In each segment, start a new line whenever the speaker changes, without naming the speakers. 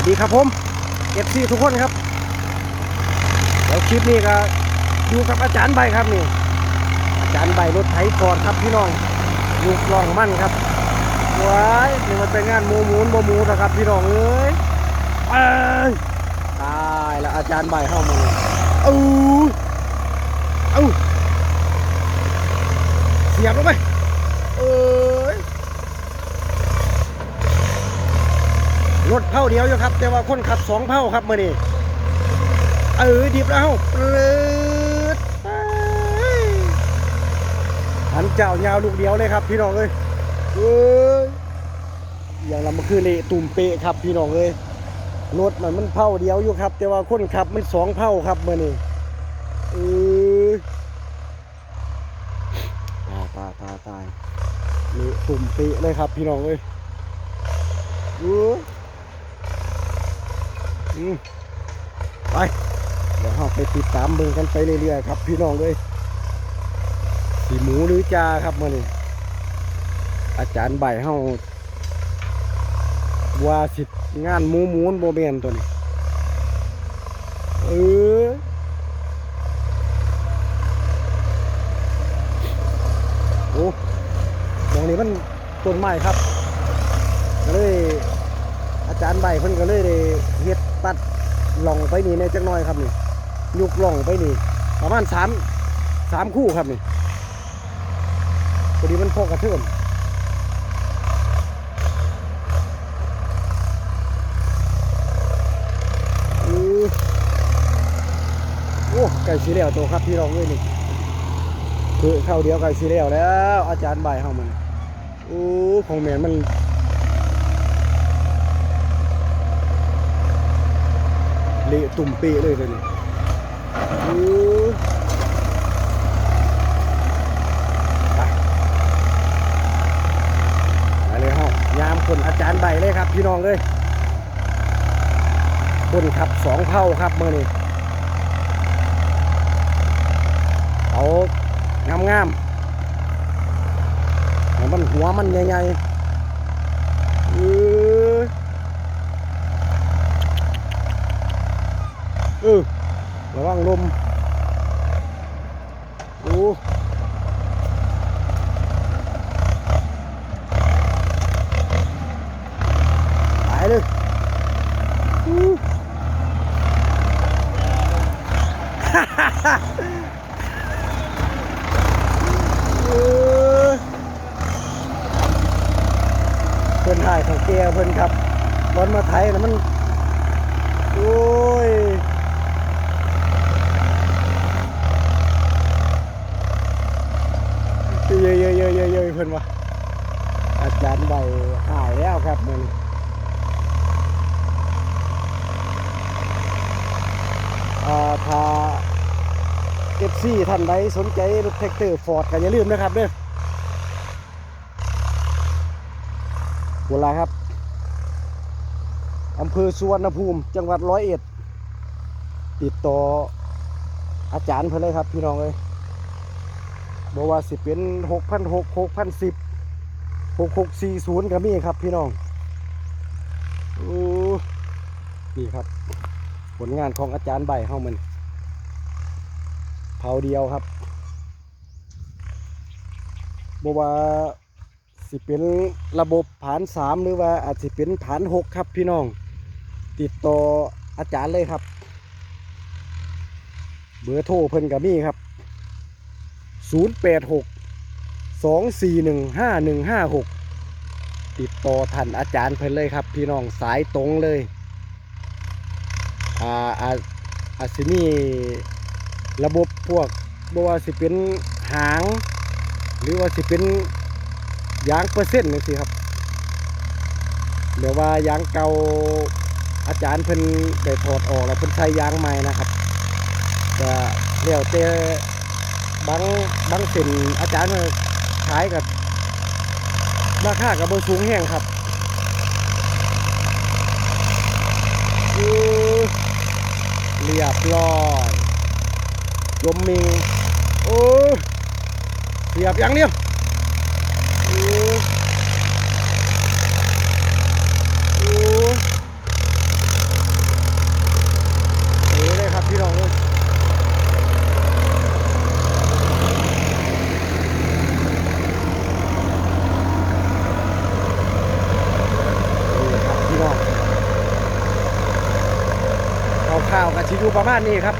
วัสดีครับผมเอฟซีทุกคนครับแล้วคลิปนี้ก็อยู่กับอาจารย์ใบครับนี่อาจารย์ใบรถไถฟอร์ดครับพี่น้องลูกลองมั่นครับว้ายนี่มันเป็นงานโมูหมูนบ่หมูนะครับพี่น้องเอ้ยเอ้ยตายแล้วอาจารย์ใบเข้ามาเลยเอ้าเอ้าเสียบลงไปเอ้ย รถเผ่าเดียวอยู่ครับ แต่ว่าคนขับสองเผ่าครับมื่อนี้เออดิบแล้วเปลืดไปหันเจ้ายาวลูกเดียวเลยครับ พี่น้องเอ้ยเอ้ยอย่างเรามาคือเละตุ่มเปะครับพี่น้องเอ้ยรถมันมันเผ่าเดียวอยู่ครับ แต่ว่าคนขับมันสองเผ่าครับมื่อนี้เออตายตายตายตายเละตุ่มเปะเลยครับ พี่น้องเอ้ยเอออืม ไป เดี๋ยวเราไปติดตามเบิ่งกันไปเรื่อยๆครับ พี่น้องเลยสีหมูหรือจาครับมื่อนี้อาจารย์ใบเฮาว่าสิงานหมูหมูนโบเมนตัวนี้ เออโอ้ตรงนี้มันต้นไม้ครับก็เลยอาจารย์ใบเพิ่นก็เลยได้เฮ็ด ตัดหล่องไปนี่ในจักน่อยครับนี่ยุกหล่องไปนี่ ประมาณสามสามคู่ครับนี่พอดีมันพอกระเทือนอือโอ้ไก่สีเหลวตัวครับพี่รองเลยนี่คือเข้าเดียวไก่สีเหลวแล้ว อาจารย์ใบเข้ามันโอ้ของแมนมัน เละตุ่มเปะเลยเลยนี่ไปเลยเฮายามคนอาจารย์ใบเลยครับ พี่น้องเลยคนขับสองเผ่าครับเมื่อนี้เอางามงามๆมันหัวมันใหญ่ๆอื้อ เออระวังลมโอ้ไปเลยอู้ เออเพิ่นถ่ายของแกเพิ่นครับร้อนมาไทยนะมัน โอ้ย เยอะเยอะเยอะเยอะเยอะเพิ่นวะอาจารย์ใบหาย แล้วครับมันอ่าถ้าเอฟซีท่านใดสนใจรถแท็กเตอร์ฟอร์ดก็อย่าลืมนะครับเด้อเวลาครับอำเภอสุวรรณภูมิ จังหวัดร้อยเอ็ด ติดต่ออาจารย์เพิ่นเลยครับพี่น้องเอ้ยบอกว่าสิเป็นหกพันหกหกพันสิบหกหกสี่ศูนย์ก็มีครับพี่น้องโอ้ นี่ครับ ผลงานของอาจารย์ใบเข้ามันเผาเดียวครับบอกว่าสิเป็นระบบฐานสามหรือว่าอาจสิเป็นฐานหกครับพี่น้อง ติดต่ออาจารย์เลยครับ เบอร์โทรเพิ่นก็มีครับ 086 241 5156 ติดต่อท่านอาจารย์เพิ่นเลยครับ พี่น้องสายตรงเลย อ่าอาอาจสิมีระบบพวกบ่ว่าสิเป็นหาง หรือว่าสิเป็นยางเปอร์เซ็นต์นี่สิครับเดี๋ยวว่ายางเก่าอาจารย์เพิ่นได้ถอดออกแล้วเพิ่นใช้ยางใหม่นะครับก็แล้วแต่บางบางส้นอาจารย์มาขายกับราคากับเบอร์สูงแห้งครับอือ เรียบร้อยลมมิงโอ้เสียบอย่างเดียวอืออือ พี่น้องข้าวๆกับชิอยู ประมาณนี้ครับ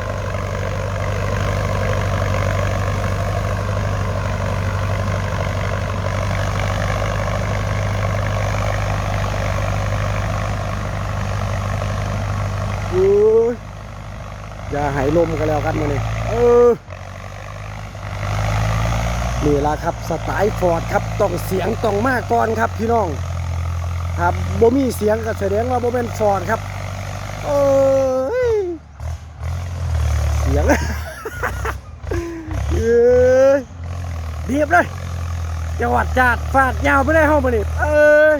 อออย่าหายลมกันแล้วกันมาเนี่ยเออนี่ละครับสไตล์ฟอร์ดครับต้องเสียงต้องมากก่อนครับพี่น้อง ครับบ่มีเสียงก็แสดงว่าบ่เป็นฟอร์ดครับ เอ้ยเสียง เอเดียบเลยจังหวัดจาดฟาดยาวไปได้ห้องมานี่เอ้ย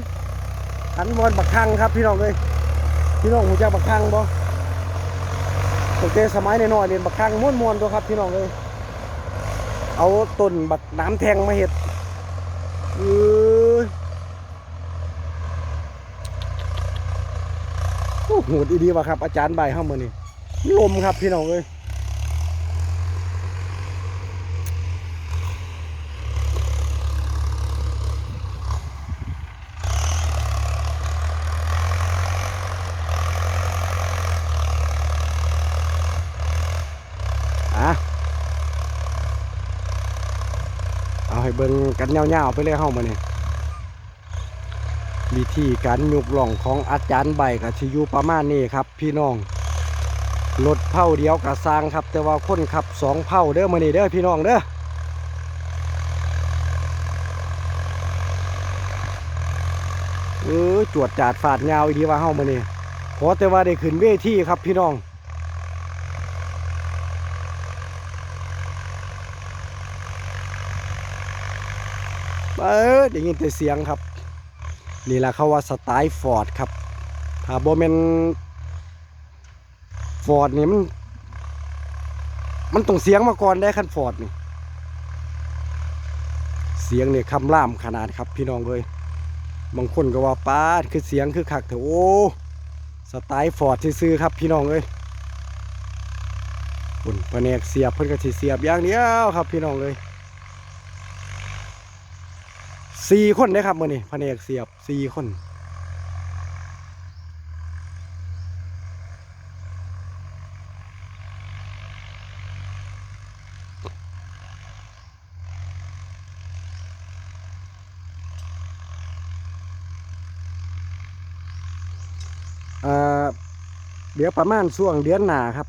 ขันบอลบักคังครับพี่น้องเลยพี่น้องหูจักบักคังบ่ตั้งแต่สมัยน้อยเรียนบักคังม้วนๆตัวครับพี่น้องเลยเอาต้นบักน้ำแทงมาเห็ดเออโอ้โหดีดีว่ะครับ อาจารย์ใบเข้ามานี่ลมครับพี่น้องเอ้ย ให้เบิ่งกันยาวๆไปเลยเฮามาเนี่ยวิธีการยุกหล่องของอาจารย์ใบกับชิอยูประมาณนี้ครับ พี่น้องรถเผาเดียวกับสร้างครับ แต่ว่าคนขับสองเผาเด้อมาเนี่เด้อพี่น้องเด้อเออจวดจาดฝาดยาวอีดีว่าเฮามาเนี่ยขอแต่ว่าได้ขึ้นเวทีครับพี่น้อง เออได้ยินแต่เสียงครับ นี่แหละเขาว่าสไตล์ฟอร์ดครับถ้าโบเมนฟอร์ดนี่มันมันต้องเสียงมาก่อนได้คันฟอร์ดนี่ เสียงเนี่ยคำล่ามขนาดครับ พี่น้องเลยบางคนก็ว่าป้าคือเสียงคือคักเถอะโอ้สไตล์ฟอร์ดซื่อครับพี่น้องเลยคุณแผนกเสียบเพิ่นก็สิเสียบอย่างเดียวครับพี่น้องเลย สี่คนนะครับมื่อนี้แผนกเสียบสี่คนเดี๋ยวประมาณช่วงเดือนหนาครับ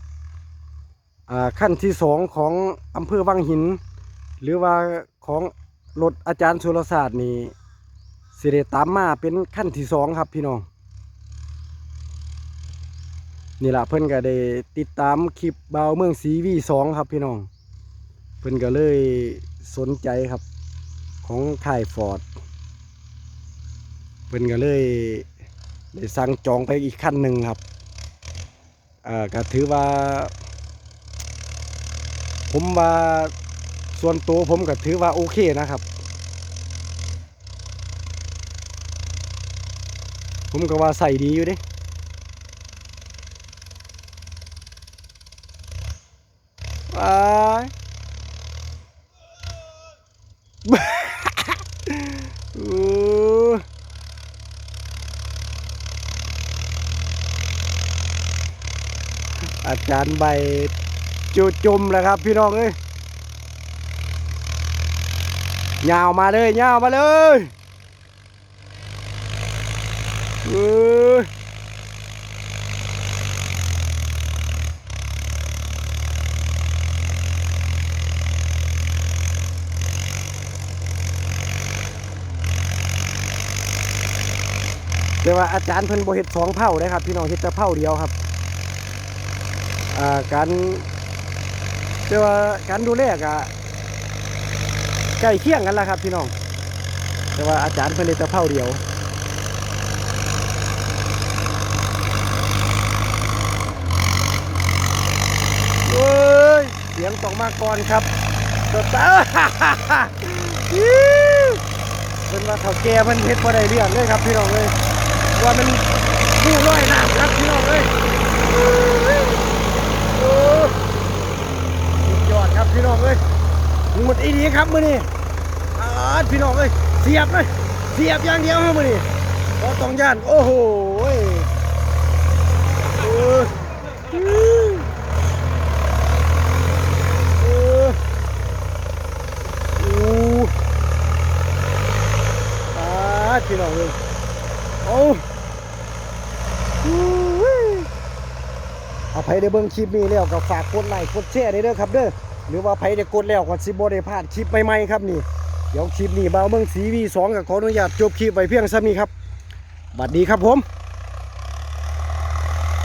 ขั้นที่สองของอำเภอวังหิน หรือว่าของ รถอาจารย์สุรศาสตร์นี่สิได้ตามมาเป็นขั้นที่สองครับพี่น้อง นี่แหละเพิ่อนก็ได้ติดตามคลิปบาวเมืองสีวีสองครับพี่น้อง เพิ่อนก็เลยสนใจครับของค่ายฟอร์ดเพิ่อนก็เลยได้สั่งจองไปอีกขั้นหนึ่งครับอ่าก็ถือว่า ผมว่า ส่วนตัวผมก็ถือว่าโอเคนะครับ ผมก็ว่าใส่ดีอยู่เดิว้ายอาจารย์ใบจุจุมแล้วครับพี่น้องเอ้ย ยาวมาเลยยาวมาเลยเออแต่ว่าอาจารย์เพิ่นบ่เฮ็ดสองเผ่าเลยครับ พี่น้องเฮ็ดแต่เผ่าเดียวครับอ่าการแต่ว่าการดูแลกะ ใกล้เคียงกันแล้วครับพี่น้อง แต่ว่าอาจารย์เพิ่นเลยจะเผาเดียวเฮ้ยเสียงตกมาก่อนครับตบตาเป็นว่าเขาแก่เพิ่นเฮ็ดบ่ได้เรื่องเลยครับพี่น้องเลยว่ามันผู้ร้อยน้ำครับพี่น้องเลยเอ้ยโอ้สุดยอดครับพี่น้องเลย หมดอีดีครับมือนี้อาดพี่น้องเอ้ยเสียบเลยเสียบอย่างเดียวครับมือนี่ก็ต้องย่าน โอ้โหเออเอออู้อ่าพี่น้องเลยเอาอู้ยเอาไปได้เบิ่งคลิปนี้แล้วก็ฝากกดไลค์กดแชร์ได้เด้อครับเด้อ หรือว่าไผได้กดแล้วก็สิบ่ได้พลาดคลิปใหม่ๆครับนี่เดี๋ยวคลิปนี้บ่าวเมืองสีวีสองกับขออนุญาตจบคลิปไว้เพียงเท่านี้ครับบัดดีครับผม